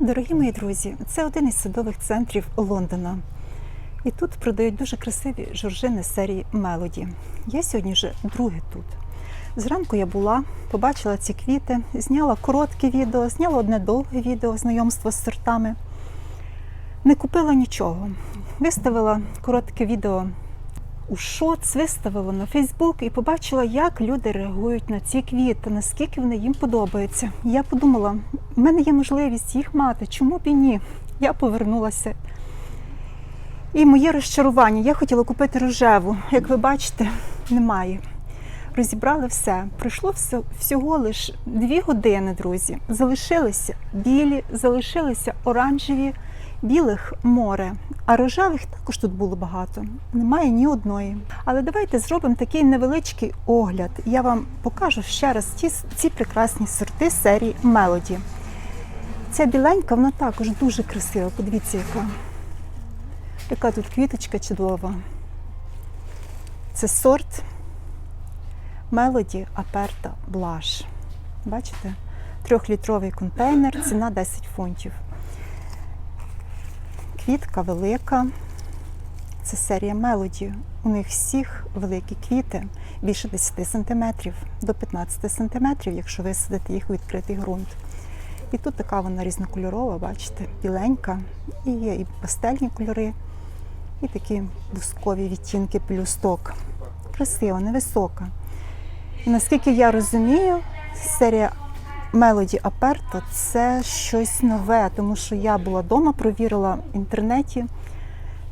Дорогі мої друзі, це один із садових центрів Лондона. І тут продають дуже красиві жоржини серії Мелоді. Я сьогодні вже друге тут. Зранку я була, побачила ці квіти, зняла коротке відео, зняла одне довге відео знайомство з сортами. Не купила нічого. Виставила коротке відео у шоц, виставила на Фейсбук і побачила, як люди реагують на ці квіти, наскільки вони їм подобаються. Я подумала, в мене є можливість їх мати, чому б і ні? Я повернулася. І моє розчарування. Я хотіла купити рожеву. Як ви бачите, немає. Розібрали все. Пройшло всього лише дві години, друзі. Залишилися білі, залишилися оранжеві, білих море. А рожевих також тут було багато. Немає ні одної. Але давайте зробимо такий невеличкий огляд. Я вам покажу ще раз ці, ці прекрасні сорти серії Мелоді. Ця біленька, вона також дуже красива. Подивіться, яка. Яка тут квіточка чудова. Це сорт Melody Aperta Blush. Бачите? Трьохлітровий контейнер, ціна 10 фунтів. Квітка велика. Це серія Melody. У них всіх великі квіти більше 10 см до 15 см, якщо висадити їх у відкритий ґрунт. І тут така вона різнокольорова, бачите, біленька, і є і пастельні кольори, і такі бускові відтінки плюсток. Красива, невисока. І наскільки я розумію, серія Melody Aperto – це щось нове, тому що я була вдома, провірила в інтернеті.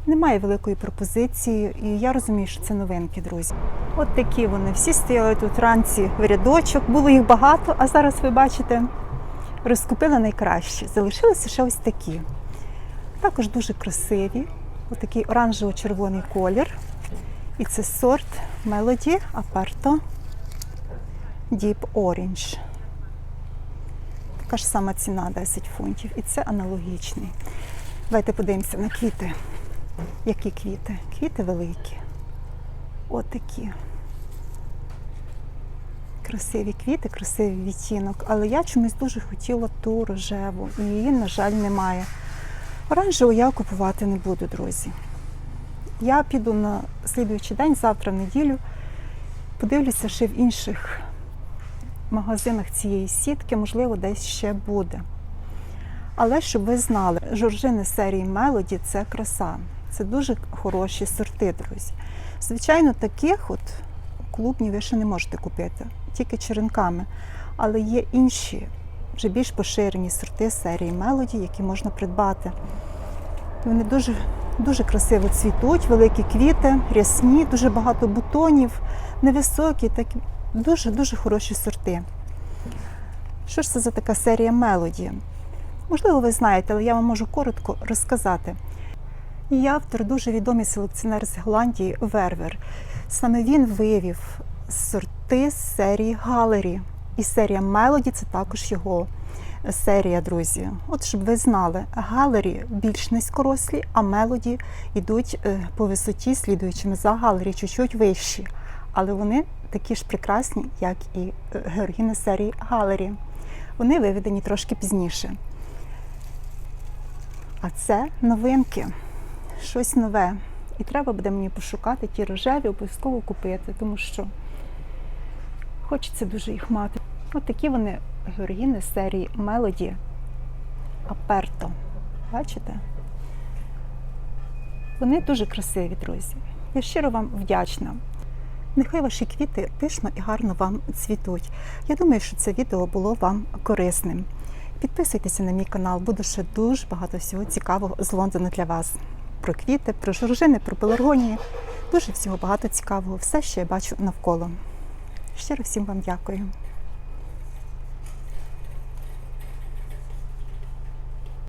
Немає великої пропозиції, і я розумію, що це новинки, друзі. От такі вони. Всі стояли тут вранці в рядочок, було їх багато, а зараз ви бачите, розкупили найкраще. Залишилися ще ось такі. Також дуже красиві. Ось такий оранжево-червоний колір. І це сорт Melody Aperto Deep Orange. Така ж сама ціна 10 фунтів. І це аналогічний. Давайте подивимося на квіти. Які квіти? Квіти великі. Отакі. Красиві квіти, красивий відтінок. Але я чомусь дуже хотіла ту рожеву. І її, на жаль, немає. Оранжеву я купувати не буду, друзі. Я піду на слідуючий день, завтра в неділю, подивлюся ще в інших магазинах цієї сітки, можливо, десь ще буде. Але щоб ви знали, жоржини серії Melody – це краса. Це дуже хороші сорти, друзі. Звичайно, таких от клубні ви ще не можете купити, тільки черенками. Але є інші, вже більш поширені сорти серії Melody, які можна придбати. Вони дуже, дуже красиво цвітуть, великі квіти, рясні, дуже багато бутонів, невисокі, такі дуже-дуже хороші сорти. Що ж це за така серія Melody? Можливо, ви знаєте, але я вам можу коротко розказати. Її автор дуже відомий селекціонер з Голландії Вервер. Саме він вивів сорти з серії Галері. І серія Мелоді це також його серія, друзі. От щоб ви знали, Галері більш низькорослі, а мелоді йдуть е, по висоті, слідуючими за Галері, чуть-чуть вищі. Але вони такі ж прекрасні, як і е, георгіни серії Галері. Вони виведені трошки пізніше. А це новинки, щось нове. І треба буде мені пошукати ті рожеві, обов'язково купити, тому що хочеться дуже їх мати. От такі вони георгіни серії Melody Aperto. Бачите? Вони дуже красиві, друзі. Я щиро вам вдячна. Нехай ваші квіти пишно і гарно вам цвітуть. Я думаю, що це відео було вам корисним. Підписуйтеся на мій канал, буде ще дуже багато всього цікавого з Лондона для вас. Про квіти, про жоржини, про пеларгонії. Дуже всього багато цікавого. Все, що я бачу навколо. Щиро всім вам дякую.